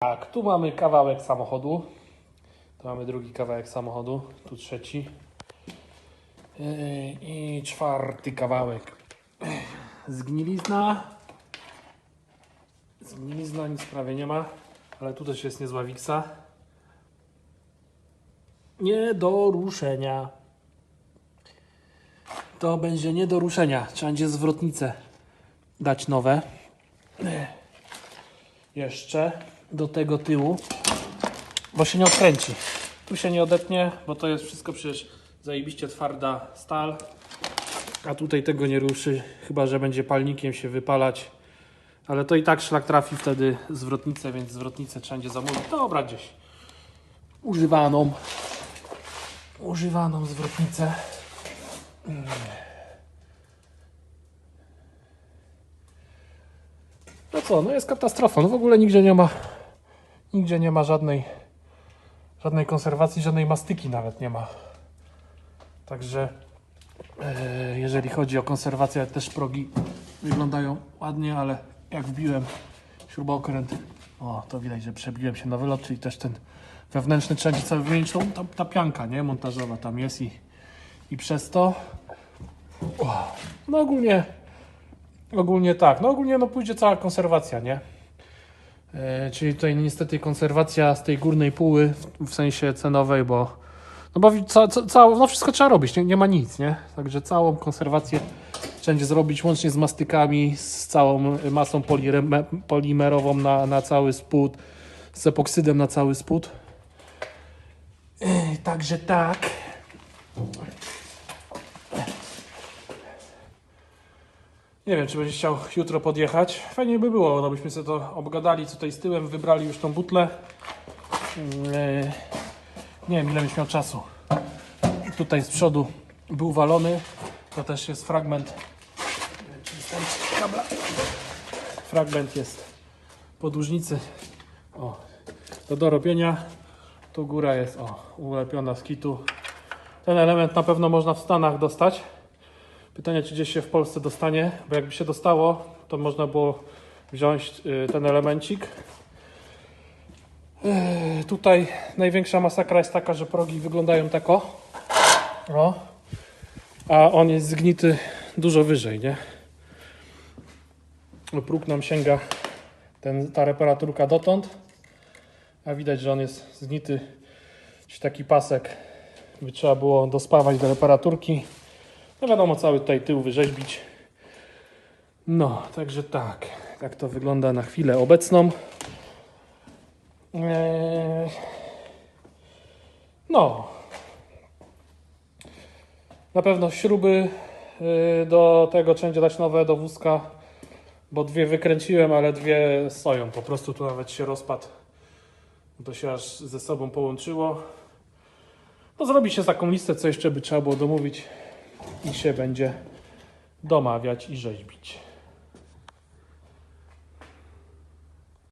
Tak, tu mamy kawałek samochodu. Tu mamy drugi kawałek samochodu. Tu trzeci. Yy, I czwarty kawałek. Zgnilizna. Zgnilizna nic prawie nie ma. Ale tu też jest niezła wiksa. Nie do ruszenia. To będzie nie do ruszenia. Trzeba będzie zwrotnicę dać nowe. Jeszcze do tego tyłu, bo się nie odkręci. Tu się nie odetnie, bo to jest wszystko przecież zajebiście twarda stal. A tutaj tego nie ruszy, chyba że będzie palnikiem się wypalać. Ale to i tak szlak trafi wtedy zwrotnicę, więc zwrotnicę trzeba będzie zamówić. Dobra, gdzieś używaną. Używaną zwrotnicę. No co, no jest katastrofa. No w ogóle nigdzie nie ma nigdzie nie ma żadnej żadnej konserwacji, żadnej mastyki nawet nie ma. Także e, jeżeli chodzi o konserwację, też progi wyglądają ładnie, ale jak wbiłem śrubokręt, o to widać, że przebiłem się na wylot, czyli też ten wewnętrzny trzeba będzie cały wymienić, ta, ta pianka, nie, montażowa tam jest i, i przez to o, no ogólnie Ogólnie tak. No ogólnie no pójdzie cała konserwacja, nie? E, czyli tutaj niestety konserwacja z tej górnej póły w, sensie cenowej, bo no bo ca, ca, ca, no wszystko trzeba robić, nie, nie ma nic, nie? Także całą konserwację trzeba będzie zrobić łącznie z mastykami, z całą masą polimerową na, na cały spód, z epoksydem na cały spód. E, także tak. Nie wiem, czy będziesz chciał jutro podjechać. Fajnie by było, no byśmy sobie to obgadali, tutaj z tyłem, wybrali już tą butlę. Yy, nie wiem, ile byś miał czasu. Tutaj z przodu był walony. To też jest fragment. Fragment jest podłużnicy. O, do dorobienia. Tu góra jest o, ulepiona z kitu. Ten element na pewno można w Stanach dostać. Pytanie, czy gdzieś się w Polsce dostanie, bo jakby się dostało, to można było wziąć y, ten elemencik. Yy, Tutaj największa masakra jest taka, że progi wyglądają tako. O. A on jest zgnity dużo wyżej, nie? Próg nam sięga ten, ta reparaturka dotąd. A widać, że on jest zgnity. Czyli taki pasek by trzeba było dospawać do reparaturki. No wiadomo, cały tutaj tył wyrzeźbić. No, także tak. Tak to wygląda na chwilę obecną. Eee, No. Na pewno śruby yy, do tego trzeba dać nowe do wózka, bo dwie wykręciłem, ale dwie stoją. Po prostu tu nawet się rozpadł. To się aż ze sobą połączyło. No zrobi się taką listę, co jeszcze by trzeba było domówić i się będzie domawiać i rzeźbić.